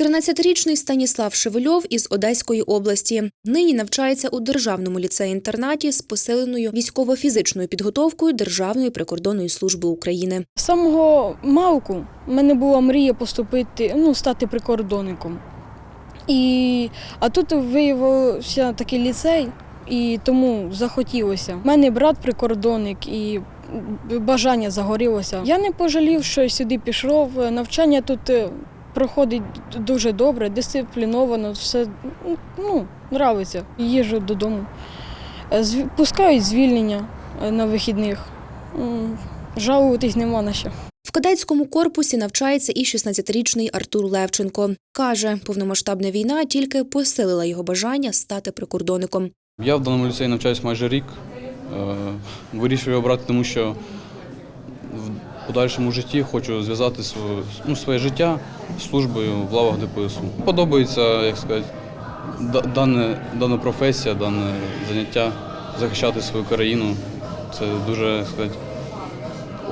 13-річний Станіслав Шевельов із Одеської області. Нині навчається у державному ліцеї-інтернаті з посиленою військово-фізичною підготовкою Державної прикордонної служби України. З самого малку в мене була мрія поступити, ну, стати прикордонником. І, а тут виявився такий ліцей, і тому захотілося. У мене брат прикордонник і бажання загорілося. Я не пожалів, що сюди пішов. Навчання тут е, проходить дуже добре, дисципліновано, все ну, нравиться. Їжу додому. Е, Пускають звільнення е, на вихідних. Жалуватись нема на що. В кадетському корпусі навчається і 16-річний Артур Левченко. Каже, повномасштабна війна тільки посилила його бажання стати прикордонником. Я в даному ліцеї навчаюсь майже рік. Е, Вирішив його брати, тому що в подальшому житті хочу зв'язати своє, ну, своє життя службою в лавах ДПСУ. Подобається, як сказати, дане, дана професія, дане заняття захищати свою країну. Це дуже, як сказати,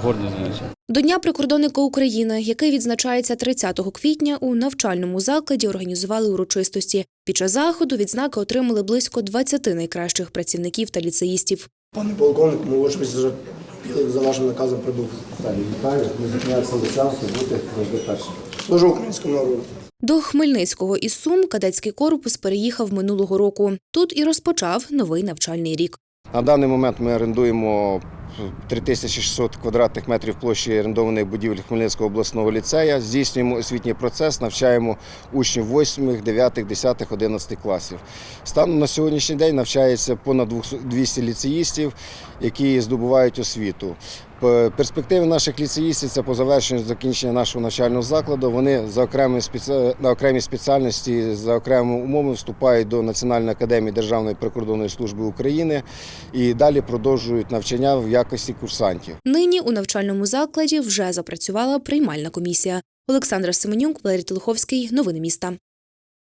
горді заняття. До Дня прикордонника України, який відзначається 30 квітня, у навчальному закладі організували урочистості. Під час заходу відзнаки отримали близько 20 найкращих працівників та ліцеїстів. Пане полковник, молодший вже за вашим наказом прибув. Далі вітаю, ми зупиняємося обіцянки бути завжди першим. Служу українському народу. До Хмельницького із Сум кадетський корпус переїхав минулого року. Тут і розпочав новий навчальний рік. На даний момент ми орендуємо 3600 квадратних метрів площі орендованих будівель Хмельницького обласного ліцея. Здійснюємо освітній процес, навчаємо учнів 8, 9, 10, 11 класів. Станом на сьогоднішній день навчається понад 200 ліцеїстів, які здобувають освіту. П- Перспективи наших ліцеїстів це по завершенню закінчення нашого навчального закладу. Вони за окремі на окремі спеціальності за окремими умовами вступають до Національної академії Державної прикордонної служби України і далі продовжують навчання в якості курсантів. Нині у навчальному закладі вже запрацювала приймальна комісія. Олександра Семенюк, Валерій Телеховський. Новини міста.